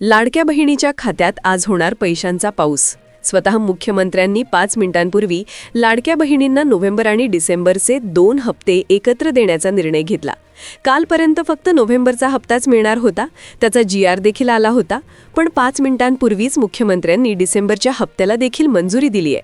लाडक्या बहिणीच्या खात्यात आज होणार पैशांचा पाऊस. स्वतः मुख्यमंत्र्यांनी पाच मिनिटांपूर्वी लाडक्या बहिणींना नोव्हेंबर आणि डिसेंबरचे दोन हप्ते एकत्र देण्याचा निर्णय घेतला. कालपर्यंत फक्त नोव्हेंबरचा हप्ताच मिळणार होता. त्याचा जी आर देखील आला होता. पण पाच मिनिटांपूर्वीच मुख्यमंत्र्यांनी डिसेंबरच्या हप्त्याला देखील मंजुरी दिली आहे.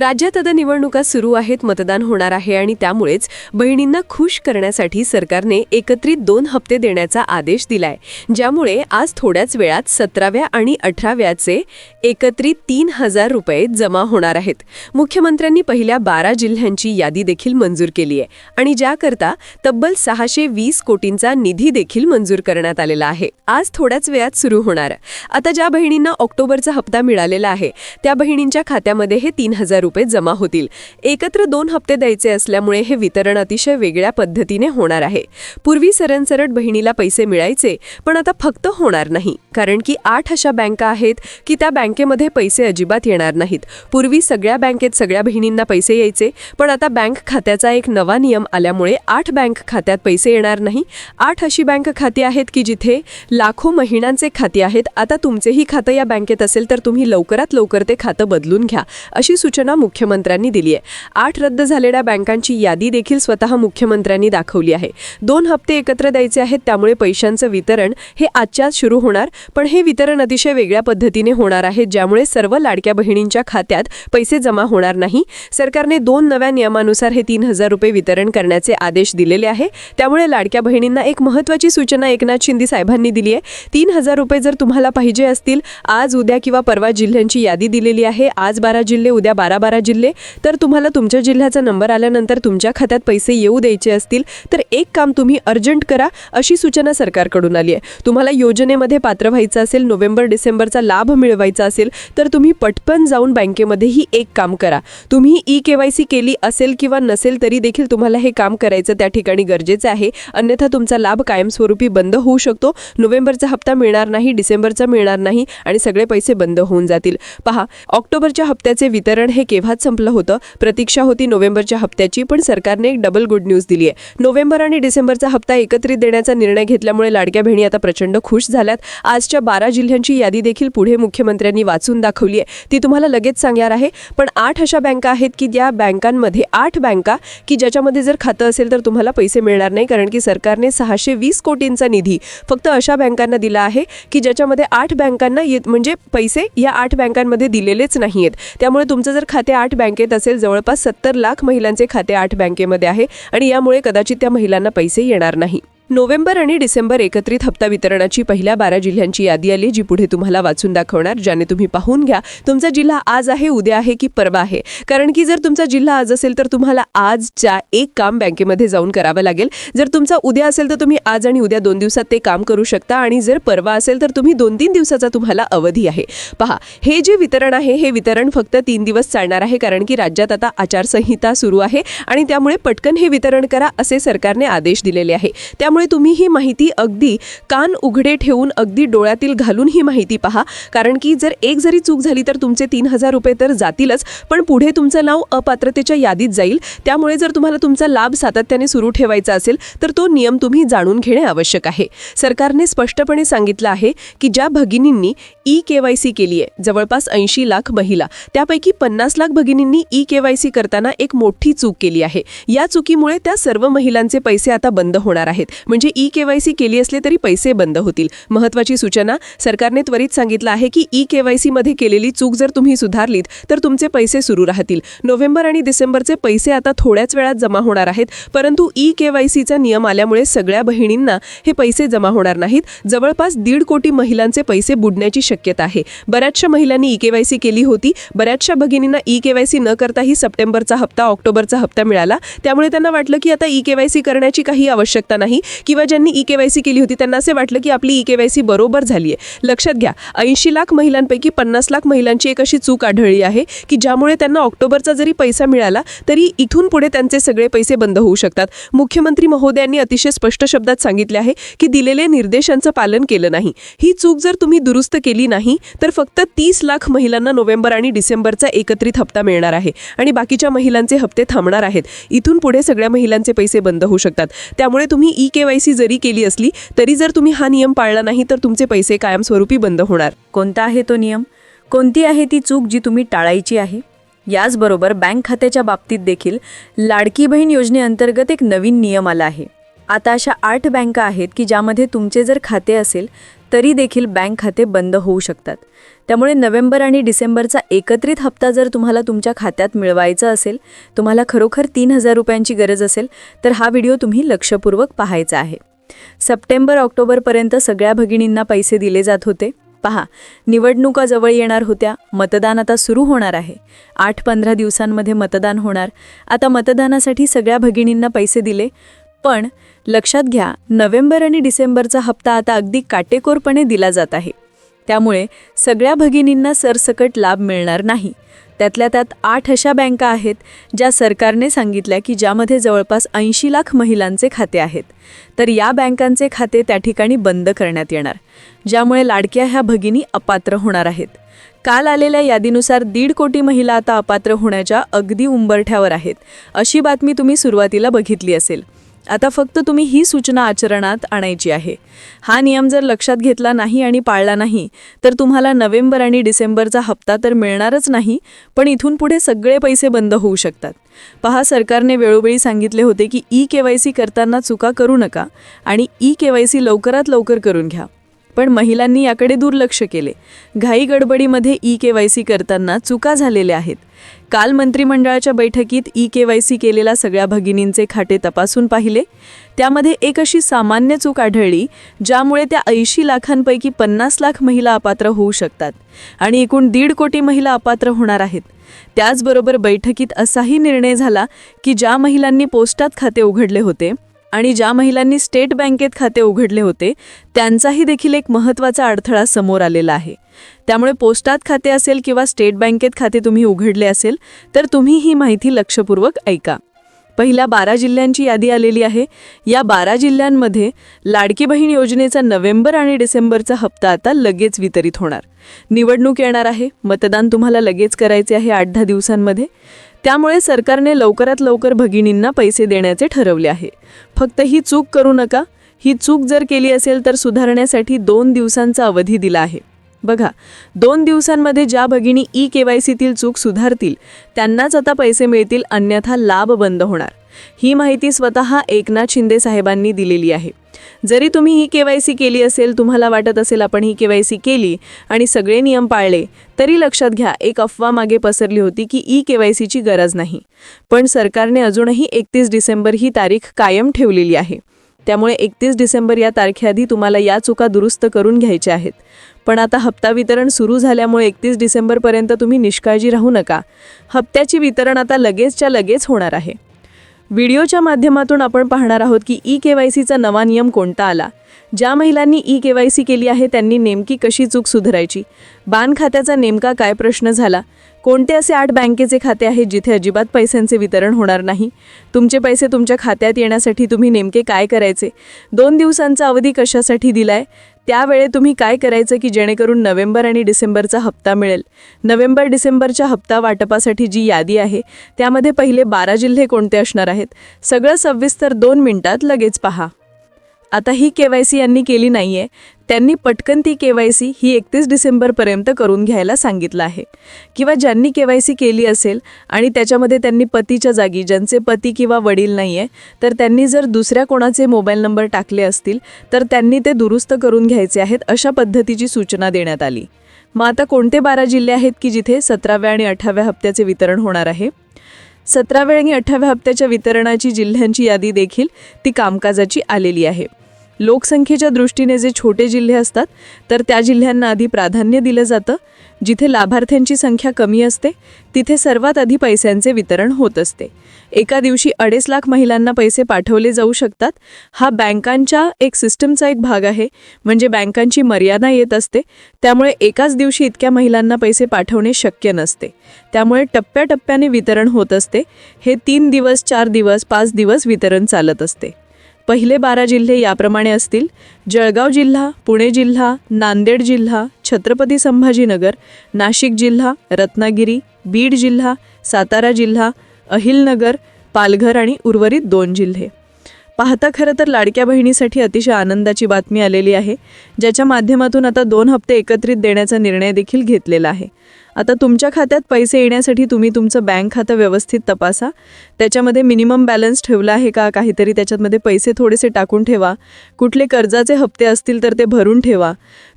राज्यात आता निवडणुका सुरू आहेत मतदान होणार आहे आणि त्यामुळेच बहिणींना खुश करण्यासाठी सरकारने एकत्रित दोन हप्ते देण्याचा आदेश दिलाय. ज्यामुळे आज थोड्याच वेळात सतराव्या आणि अठराव्याचे एकत्रित तीन हजार रुपये जमा होणार आहेत. मुख्यमंत्र्यांनी पहिल्या बारा जिल्ह्यांची यादी देखील मंजूर केली आहे. आणि ज्याकरता तब्बल सहाशे वीस कोटींचा निधी देखील मंजूर करण्यात आलेला आहे. आज थोड्याच वेळात सुरू होणार. आता ज्या बहिणींना ऑक्टोबरचा हप्ता मिळालेला आहे त्या बहिणींच्या खात्यामध्ये हे तीन हजार रुपये जमा होतील. एकत्र दोन हप्ते द्यायचे असल्यामुळे हे वितरण अतिशय वेगळ्या पद्धतीने होणार आहे. पूर्वी सरनसरट बहिणीला पैसे मिळायचे पण आता फक्त होणार नाही. कारण की आठ अशा बँका आहेत की त्या बँकेमध्ये पैसे अजिबात येणार नाहीत. पूर्वी सगळ्या बँकेत सगळ्या बहिणींना पैसे यायचे पण आता बँक खात्याचा एक नवा नियम आल्यामुळे आठ बँक खात्यात पैसे येणार नाही. आठ अशी बँक खाती आहेत की जिथे लाखो महिन्यांचे खाती आहेत. आता तुमचेही खातं या बँकेत असेल तर तुम्ही लवकरात लवकर ते खातं बदलून घ्या अशी सूचना मुख्यमंत्र्यांनी दिली आहे. आठ रद्द झालेल्या बँकांची यादी देखील स्वतः मुख्यमंत्र्यांनी दाखवली आहे. दोन हप्ते एकत्र द्यायचे आहेत त्यामुळे पैशांचं वितरण हे आजच्याच सुरू होणार. पण हे वितरण अतिशय वेगळ्या पद्धतीने होणार आहे ज्यामुळे सर्व लाडक्या बहिणींच्या खात्यात पैसे जमा होणार नाही. सरकारने दोन नव्या नियमानुसार हे तीन हजार रुपये वितरण करण्याचे आदेश दिलेले आहे. त्यामुळे लाडक्या बहिणींना एक महत्त्वाची सूचना एकनाथ शिंदे साहेबांनी दिली आहे. तीन हजार रुपये जर तुम्हाला पाहिजे असतील आज उद्या किंवा परवा जिल्ह्यांची यादी दिलेली आहे. आज बारा जिल्हे उद्या बारा बारा जिल्हे. तर तुम्हाला तुमच्या जिल्ह्याचा नंबर आल्यानंतर तुमच्या खात्यात पैसे येऊ द्यायचे असतील तर एक काम तुम्ही अर्जंट करा अशी सूचना सरकारकडून आली आहे. तुम्हाला योजनेमध्ये पात्र व्हायचं असेल नोव्हेंबर डिसेंबरचा लाभ मिळवायचा असेल तर तुम्ही पटपन जाऊन बँकेमध्येही एक काम करा. तुम्ही ई के वाय सी केली असेल किंवा नसेल तरी देखील तुम्हाला हे काम करायचं त्या ठिकाणी गरजेचं आहे. अन्यथा तुमचा लाभ कायमस्वरूपी बंद होऊ शकतो. नोव्हेंबरचा हप्ता मिळणार नाही डिसेंबरचा मिळणार नाही आणि सगळे पैसे बंद होऊन जातील. पहा ऑक्टोबरच्या हप्त्याचे वितरण हे केव्हाच संपलं होतं? प्रतीक्षा होती नोव्हेंबरच्या हप्त्याची पण सरकारने एक डबल गुड न्यूज दिली आहे. नोव्हेंबर आणि डिसेंबरचा हप्ता एकत्रित देण्याचा निर्णय घेतल्यामुळे लाडक्या बहिणी आता प्रचंड खुश झाल्यात. आजच्या बारा जिल्ह्यांची यादी देखील पुढे मुख्यमंत्र्यांनी वाचून दाखवली आहे. ती तुम्हाला लगेच सांगणार आहे. पण आठ अशा बँका आहेत की त्या बँकांमध्ये आठ बँका की ज्याच्यामध्ये जर खातं असेल तर तुम्हाला पैसे मिळणार नाही कारण की सरकारने सहाशे वीस कोटींचा निधी फक्त अशा बँकांना दिला आहे की ज्याच्यामध्ये आठ बँकांना येत म्हणजे पैसे या आठ बँकांमध्ये दिलेलेच नाही आहेत त्यामुळे तुमचं जर खाते आठ बँकेत असेल जवळपास सत्तर लाख महिलांचे खाते आठ बँकेमध्ये आहे आणि यामुळे कदाचित त्या महिलांना पैसे येणार नाही. नोव्हेंबर आणि डिसेंबर एकत्रित हप्ता वितरणाची पहिल्या बारा जिल्ह्यांची यादी आली जी पुढे तुम्हाला वाचून दाखवणार ज्याने तुम्ही पाहून घ्या. तुमचा जिल्हा आज आहे उद्या आहे की परवा आहे? कारण की जर तुमचा जिल्हा आज असेल तर तुम्हाला आजच्या एक काम बँकेमध्ये जाऊन करावं लागेल. जर तुमचा उद्या असेल तर तुम्ही आज आणि उद्या दोन दिवसात ते काम करू शकता. आणि जर परवा असेल तर तुम्ही दोन तीन दिवसाचा तुम्हाला अवधी आहे. पहा हे जे वितरण आहे हे वितरण फक्त तीन दिवस चालणार आहे कारण की राज्यात आता आचारसंहिता सुरू आहे. आणि त्यामुळे पटकन हे वितरण करा असे सरकारने आदेश दिलेले आहे. त्यामुळे तुम्ही ही माहिती अगदी कान उघडे ठेवून अगदी डोळ्यातील घालून ही माहिती पहा. कारण की जर एक जरी चूक झाली तर तुमचे तीन हजार रुपये तर जातीलच. पण पुढे तुमचं नाव अपात्रतेच्या यादीत जाईल. त्यामुळे जर तुम्हाला तुमचा लाभ सातत्याने सुरू ठेवायचा असेल तर तो नियम तुम्ही जाणून घेणे आवश्यक आहे. सरकारने स्पष्टपणे सांगितलं आहे की ज्या भगिनींनी ई के वाय सी केली आहे जवळपास ऐंशी लाख महिला त्यापैकी पन्नास लाख भगिनींनी ई के वाय सी करताना एक मोठी चूक केली आहे. या चुकीमुळे त्या सर्व महिलांचे पैसे आता बंद होणार आहेत. म्हणजे ई के वाय सी केली असले तरी पैसे बंद होतील. महत्वाची सूचना सरकारने त्वरित सांगितलं आहे की ई के वाय सीमध्ये केलेली चूक जर तुम्ही सुधारलीत तर तुमचे पैसे सुरू राहतील. नोव्हेंबर आणि डिसेंबरचे पैसे आता थोड्याच वेळात जमा होणार आहेत परंतु ई के वाय सीचा नियम आल्यामुळे सगळ्या बहिणींना हे पैसे जमा होणार नाहीत. जवळपास दीड कोटी महिलांचे पैसे बुडण्याची शक्यता आहे. बऱ्याचशा महिलांनी ई के वाय सी केली होती. बऱ्याचशा भगिनींना ई के वाय सी न करताही सप्टेंबरचा हप्ता ऑक्टोबरचा हप्ता मिळाला. त्यामुळे त्यांना वाटलं की आता ई के वाय सी करण्याची काही आवश्यकता नाही. किंवा ज्यांनी ई के वाय सी केली होती त्यांना असे वाटलं की आपली ई के वाय सी बरोबर झाली आहे लक्षात घ्या ऐंशी लाख महिलांपैकी पन्नास लाख महिलांची एक अशी चूक आढळली आहे की ज्यामुळे त्यांना ऑक्टोबरचा जरी पैसा मिळाला तरी इथून पुढे त्यांचे सगळे पैसे बंद होऊ शकतात. मुख्यमंत्री महोदयांनी अतिशय स्पष्ट शब्दात सांगितले आहे की दिलेले निर्देशांचं पालन केलं नाही. ही चूक जर तुम्ही दुरुस्त केली नाही तर फक्त तीस लाख महिलांना नोव्हेंबर आणि डिसेंबरचा एकत्रित हप्ता मिळणार आहे आणि बाकीच्या महिलांचे हप्ते थांबणार आहेत. इथून पुढे सगळ्या महिलांचे पैसे बंद होऊ शकतात. त्यामुळे तुम्ही ई के केवायसी जरी केली असली तरी जर तुम्ही हा नियम पाळला नाही तर तुमचे पैसे कायमस्वरूपी बंद होणार. कोणता आहे तो नियम? कोणती आहे ती चूक जी तुम्ही टाळायची आहे? याचबरोबर बँक खात्याच्या बाबतीत देखील लाडकी बहीण योजनेअंतर्गत एक नवीन नियम आला आहे. आता अशा आठ बँका आहेत की ज्यामध्ये तुमचे जर खाते असेल तरी देखील बँक खाते बंद होऊ शकतात. त्यामुळे नोव्हेंबर आणि डिसेंबरचा एकत्रित हप्ता जर तुम्हाला तुमच्या खात्यात मिळवायचा असेल तुम्हाला खरोखर तीन हजार रुपयांची गरज असेल तर हा व्हिडिओ तुम्ही लक्षपूर्वक पाहायचा आहे. सप्टेंबर ऑक्टोबरपर्यंत सगळ्या भगिनींना पैसे दिले जात होते. पहा निवडणुका जवळ येणार होत्या मतदान आता सुरू होणार आहे. आठ पंधरा दिवसांमध्ये मतदान होणार. आता मतदानासाठी सगळ्या भगिनींना पैसे दिले. पण लक्षात घ्या नोव्हेंबर आणि डिसेंबरचा हप्ता आता अगदी काटेकोरपणे दिला जात आहे. त्यामुळे सगळ्या भगिनींना सरसकट लाभ मिळणार नाही. त्यातल्या त्यात आठ अशा बँका आहेत ज्या सरकारने सांगितल्या की ज्यामध्ये जवळपास ऐंशी लाख महिलांचे खाते आहेत. तर या बँकांचे खाते त्या ठिकाणी बंद करण्यात येणार ज्यामुळे लाडक्या ह्या भगिनी अपात्र होणार आहेत. काल आलेल्या यादीनुसार दीड कोटी महिला आता अपात्र होण्याच्या अगदी उंबरठ्यावर आहेत अशी बातमी तुम्ही सुरुवातीला बघितली असेल. आता फक्त तुम्ही ही सूचना आचरणात आणायची आहे. हा नियम जर लक्षात घेतला नाही आणि पाळला नाही तर तुम्हाला नोव्हेंबर आणि डिसेंबरचा हप्ता तर मिळणारच नाही पण इथून पुढे सगळे पैसे बंद होऊ शकतात. पहा सरकारने वेळोवेळी सांगितले होते की ई के वाय सी करताना चुका करू नका आणि ई के वाय सी लवकरात लवकर करून घ्या. पण महिलांनी याकडे दुर्लक्ष केले. घाई गडबडीमध्ये ई के वाय सी करताना चुका झालेल्या आहेत. काल मंत्रिमंडळाच्या बैठकीत ई के वाय सी केलेल्या सगळ्या भगिनींचे खाते तपासून पाहिले. त्यामध्ये एक अशी सामान्य चूक आढळली ज्यामुळे त्या ऐंशी लाखांपैकी पन्नास लाख महिला अपात्र होऊ शकतात आणि एकूण दीड कोटी महिला अपात्र होणार आहेत. त्याचबरोबर बैठकीत असाही निर्णय झाला की ज्या महिलांनी पोस्टात खाते उघडले होते आणि ज्या महिलांनी स्टेट बँकेत खाते उघडले होते त्यांचाही देखील एक महत्त्वाचा अडथळा समोर आलेला आहे. त्यामुळे पोस्टात खाते असेल किंवा स्टेट बँकेत खाते तुम्ही उघडले असेल तर तुम्ही ही माहिती लक्षपूर्वक ऐका. पहिल्या बारा जिल्ह्यांची यादी आलेली आहे. या बारा जिल्ह्यांमध्ये लाडकी बहीण योजनेचा नोव्हेंबर आणि डिसेंबरचा हप्ता आता लगेच वितरित होणार. निवडणूक येणार आहे. मतदान तुम्हाला लगेच करायचे आहे आठ दहा दिवसांमध्ये. त्यामुळे सरकारने लवकरात लवकर भगिनींना पैसे देण्याचे ठरवले आहे. फक्त ही चूक करू नका. ही चूक जर केली असेल तर सुधारण्यासाठी दोन दिवसांचा अवधी दिला आहे. बघा दोन दिवसांमध्ये ज्या भगिनी ई के वाय सीतील चूक सुधारतील त्यांनाच आता पैसे मिळतील अन्यथा लाभ बंद होणार. ही माहिती स्वतः एकनाथ शिंदे साहेबांनी दिलेली आहे. जरी तुम्ही ही के वाय सी केली असेल तुम्हाला वाटत असेल आपण ही के वाय सी केली आणि सगळे नियम पाळले तरी लक्षात घ्या एक अफवा मागे पसरली होती की ई के वाय सीची गरज नाही. पण सरकारने अजूनही एकतीस डिसेंबर ही तारीख कायम ठेवलेली आहे. त्यामुळे एकतीस डिसेंबर या तारखेआधी तुम्हाला या चुका दुरुस्त करून घ्यायच्या आहेत. पण आता हप्ता वितरण सुरू झाल्यामुळे एकतीस डिसेंबरपर्यंत तुम्ही निष्काळजी राहू नका. हप्त्याची वितरण आता लगेचच्या लगेच होणार आहे. व्हिडिओच्या माध्यमातून आपण पाहणार आहोत की ई के वाय सीचा नवा नियम कोणता आला? ज्या महिलांनी ई के वाय सी केली आहे त्यांनी नेमकी कशी चूक सुधारायची? बाण खात्याचा नेमका काय प्रश्न झाला? कोणते असे आठ बँकेचे खाते आहेत जिथे अजिबात पैशांचे वितरण होणार नाही? तुमचे पैसे तुमच्या खात्यात येण्यासाठी तुम्ही नेमके काय करायचे? दोन दिवसांचा अवधी कशासाठी दिलाय? त्यावेळे तुम्ही काय करायचं की जेणेकरून नोव्हेंबर आणि डिसेंबरचा हप्ता मिळेल? नोव्हेंबर डिसेंबरच्या हप्ता वाटपासाठी जी यादी आहे त्यामध्ये पहिले बारा जिल्हे कोणते असणार आहेत? सगळं सविस्तर दोन मिनिटात लगेच पहा. आता ही के वाय सी यांनी केली नाही आहे त्यांनी पटकन ती के वाय सी ही एकतीस डिसेंबरपर्यंत करून घ्यायला सांगितलं आहे. किंवा ज्यांनी के वाय सी केली असेल आणि त्याच्यामध्ये त्यांनी पतीच्या जागी ज्यांचे पती किंवा वडील नाही आहे तर त्यांनी जर दुसऱ्या कोणाचे मोबाईल नंबर टाकले असतील तर त्यांनी ते दुरुस्त करून घ्यायचे आहेत अशा पद्धतीची सूचना देण्यात आली. मग आता कोणते बारा जिल्हे आहेत की जिथे सतराव्या आणि अठराव्या हप्त्याचे वितरण होणार आहे? सतराव्या आणि अठराव्या हप्त्याच्या वितरणाची जिल्ह्यांची यादी देखील ती कामकाजाची आलेली आहे. लोकसंख्येच्या दृष्टीने जे छोटे जिल्हे असतात तर त्या जिल्ह्यांना आधी प्राधान्य दिलं जातं. जिथे लाभार्थ्यांची संख्या कमी असते तिथे सर्वात आधी पैशांचे वितरण होत असते. एका दिवशी अडीच लाख महिलांना पैसे पाठवले जाऊ शकतात. हा बँकांच्या एक सिस्टमचा एक भाग आहे. म्हणजे बँकांची मर्यादा येत असते. त्यामुळे एकाच दिवशी इतक्या महिलांना पैसे पाठवणे शक्य नसते. त्यामुळे टप्प्याटप्प्याने वितरण होत असते. हे तीन दिवस चार दिवस पाच दिवस वितरण चालत असते. पहिले बारा जिल्हे याप्रमाणे असतील. जळगाव जिल्हा पुणे जिल्हा नांदेड जिल्हा छत्रपती संभाजीनगर नाशिक जिल्हा रत्नागिरी बीड जिल्हा सातारा जिल्हा अहिलनगर पालघर आणि उर्वरित दोन जिल्हे. पाहता खरं तर लाडक्या बहिणीसाठी अतिशय आनंदाची बातमी आलेली आहे ज्याच्या माध्यमातून आता दोन हप्ते एकत्रित देण्याचा निर्णय देखील घेतलेला आहे. आता तुमच्या खात्यात पैसे येण्यासाठी तुम्ही तुमचं बँक खातं व्यवस्थित तपासा. त्याच्यामध्ये मिनिमम बॅलन्स ठेवला आहे का? काहीतरी त्याच्यामध्ये पैसे थोडेसे टाकून ठेवा. कुठले कर्जाचे हप्ते असतील तर ते भरून ठेवा.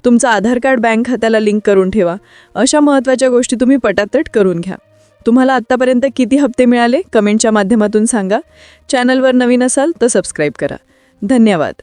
तुमचं आधार कार्ड बँक खात्याला लिंक करून ठेवा. अशा महत्त्वाच्या गोष्टी तुम्ही पटातट करून घ्या. तुम्हाला आत्तापर्यंत किती हप्ते मिळाले? कमेंटच्या माध्यमातून सांगा. चॅनलवर नवीन असाल तर सबस्क्राईब करा. धन्यवाद.